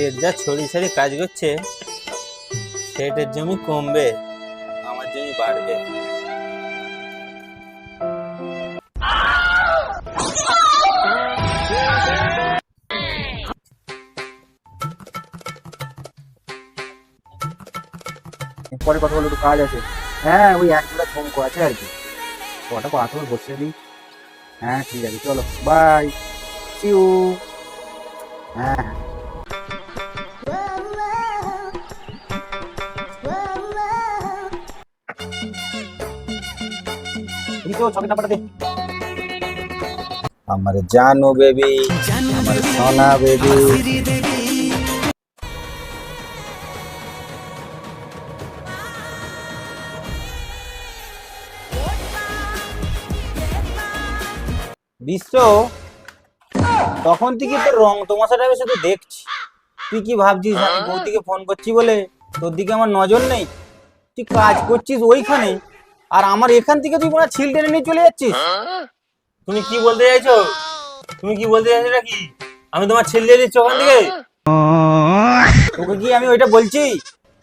এর যা ছড়ি ছাড়ি কাজ করছে সেটের জমি কমবে আমার জমি বাড়বে। পরে কথা বলে একটু কাজ আছে। হ্যাঁ ওই এক ফোন আছে আর কি। কটা পাথর বসে দিই। হ্যাঁ ঠিক আছে চলো বাই সিউ হ্যাঁ। হ্যাঁ আমার জানো বেবি আমার সোনা বেবি বিশ্ব তখন থেকে তোর রং তোমাশাটা আমি শুধু দেখছি। তুই কি ভাবছিস আমি বৌদিকে ফোন করছি বলে তোর দিকে আমার নজর নেই? তুই কাজ করছিস ওইখানে আর আমার এখান থেকে তুই কোনো ছিল টেনে নিয়ে চলে যাচ্ছিস? তুমি কি বলতে চাইছো? তুমি কি বলতে চাইছো নাকি আমি তোমার ছিল দিয়ে দিচ্ছি ওখান থেকে? তোকে কি আমি ওইটা বলছি?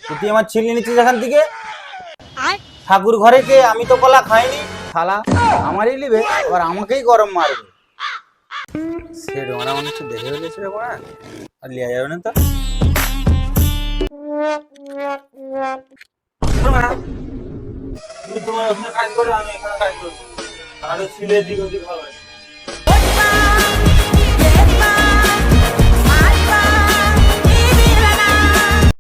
তুই আমার ছিল নিচ্ছিস এখান থেকে? ঠাকুর ঘরে কে আমি তো কলা খাইনি। থালা আমারই নিবে আবার আমাকেই গরম মারবে। সে ডোনা হচ্ছে দেখে ফেলেছে রে কোনা আর লিয়া যাবে না তো? তুমি তোমার ওখানে কাজ করো আমি এখানে কাজ করব। আরও ছিলে দিক ওদিক হবে।